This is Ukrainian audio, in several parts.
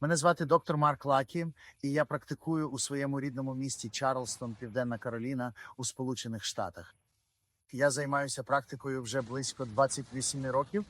Мене звати доктор Марк Лакі, і я практикую у своєму рідному місті Чарлстон, Південна Кароліна у Сполучених Штатах. Я займаюся практикою вже близько 28 років.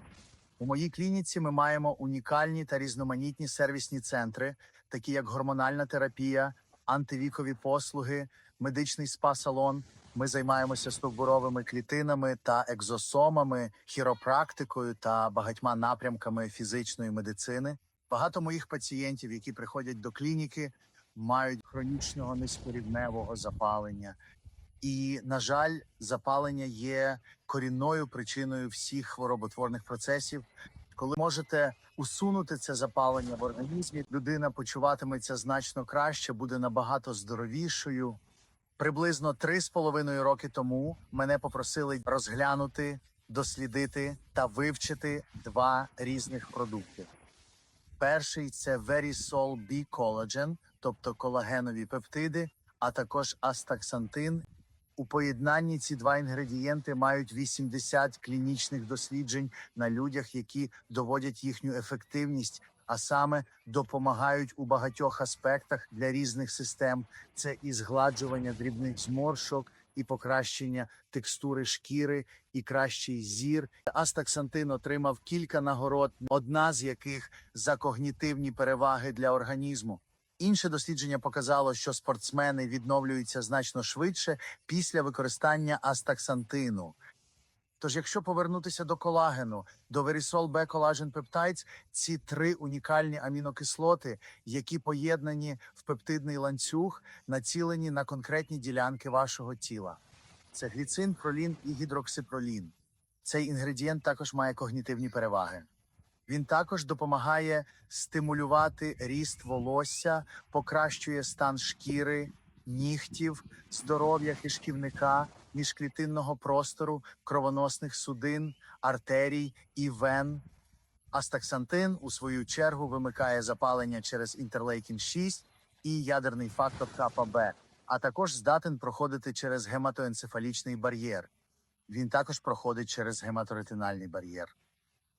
У моїй клініці ми маємо унікальні та різноманітні сервісні центри, такі як гормональна терапія, антивікові послуги, медичний спа-салон. Ми займаємося стовбуровими клітинами та екзосомами, хіропрактикою та багатьма напрямками фізичної медицини. Багато моїх пацієнтів, які приходять до клініки, мають хронічного низькорівневого запалення. І, на жаль, запалення є корінною причиною всіх хвороботворних процесів. Коли можете усунути це запалення в організмі, людина почуватиметься значно краще, буде набагато здоровішою. Приблизно три з половиною роки тому мене попросили розглянути, дослідити та вивчити два різних продукти. Перший це Verisol B Collagen, тобто колагенові пептиди, а також астаксантин. У поєднанні ці два інгредієнти мають 80 клінічних досліджень на людях, які доводять їхню ефективність, а саме допомагають у багатьох аспектах для різних систем. Це і згладжування дрібних зморшок, і покращення текстури шкіри, і кращий зір. Астаксантин отримав кілька нагород, одна з яких за когнітивні переваги для організму. Інше дослідження показало, що спортсмени відновлюються значно швидше після використання астаксантину. Тож, якщо повернутися до колагену, до Verisol B Collagen Peptides, ці три унікальні амінокислоти, які поєднані в пептидний ланцюг, націлені на конкретні ділянки вашого тіла. Це гліцин, пролін і гідроксипролін. Цей інгредієнт також має когнітивні переваги. Він також допомагає стимулювати ріст волосся, покращує стан шкіри, нігтів, здоров'я кишківника, міжклітинного простору, кровоносних судин, артерій і вен. Астаксантин, у свою чергу, вимикає запалення через інтерлейкін 6 і ядерний фактор КПБ, а також здатен проходити через гематоенцефалічний бар'єр. Він також проходить через гематоретинальний бар'єр.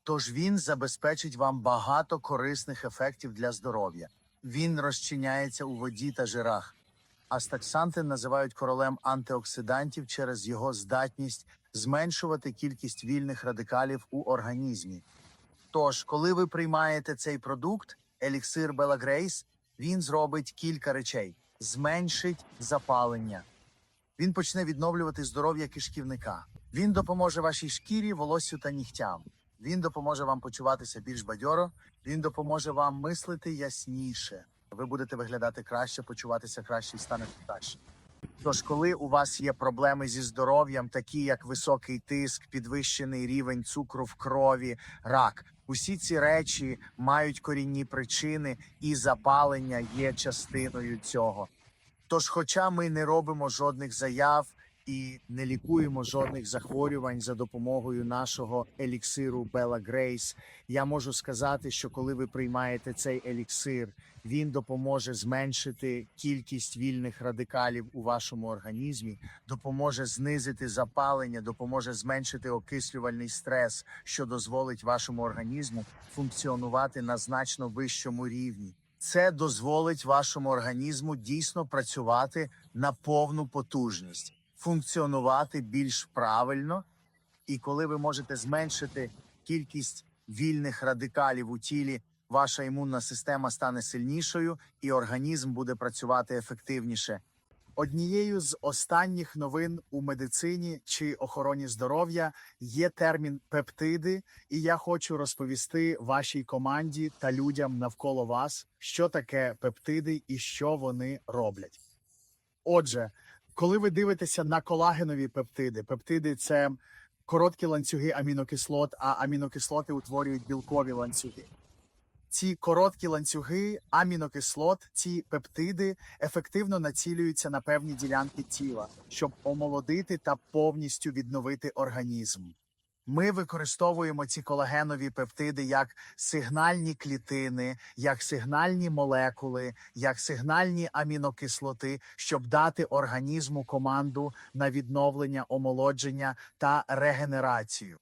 Тож він забезпечить вам багато корисних ефектів для здоров'я. Він розчиняється у воді та жирах. Астаксантин називають королем антиоксидантів через його здатність зменшувати кількість вільних радикалів у організмі. Тож, коли ви приймаєте цей продукт, еліксир Бела Грейс, він зробить кілька речей: зменшить запалення. Він почне відновлювати здоров'я кишківника. Він допоможе вашій шкірі, волоссю та нігтям. Він допоможе вам почуватися більш бадьоро. Він допоможе вам мислити ясніше. Ви будете виглядати краще, почуватися краще і станете краще. Тож, коли у вас є проблеми зі здоров'ям, такі як високий тиск, підвищений рівень цукру в крові, рак, усі ці речі мають корінні причини, і запалення є частиною цього. Тож, хоча ми не робимо жодних заяв і не лікуємо жодних захворювань за допомогою нашого еліксиру Бела Грейс, я можу сказати, що коли ви приймаєте цей еліксир, він допоможе зменшити кількість вільних радикалів у вашому організмі, допоможе знизити запалення, допоможе зменшити окислювальний стрес, що дозволить вашому організму функціонувати на значно вищому рівні. Це дозволить вашому організму дійсно працювати на повну потужність, функціонувати більш правильно. І коли ви можете зменшити кількість вільних радикалів у тілі, ваша імунна система стане сильнішою і організм буде працювати ефективніше. Однією з останніх новин у медицині чи охороні здоров'я є термін пептиди, і я хочу розповісти вашій команді та людям навколо вас, що таке пептиди і що вони роблять. Отже, коли ви дивитеся на колагенові пептиди, пептиди це короткі ланцюги амінокислот, а амінокислоти утворюють білкові ланцюги. Ці короткі ланцюги амінокислот, ці пептиди ефективно націлюються на певні ділянки тіла, щоб омолодити та повністю відновити організм. Ми використовуємо ці колагенові пептиди як сигнальні клітини, як сигнальні молекули, як сигнальні амінокислоти, щоб дати організму команду на відновлення, омолодження та регенерацію.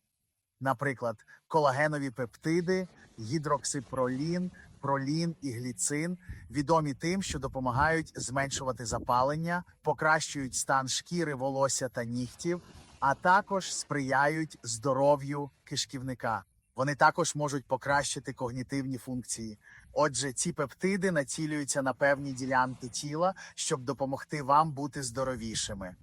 Наприклад, колагенові пептиди, гідроксипролін пролін і гліцин відомі тим, що допомагають зменшувати запалення, покращують стан шкіри, волосся та нігтів, а також сприяють здоров'ю кишківника. Вони також можуть покращити когнітивні функції. Отже, ці пептиди націлюються на певні ділянки тіла, щоб допомогти вам бути здоровішими.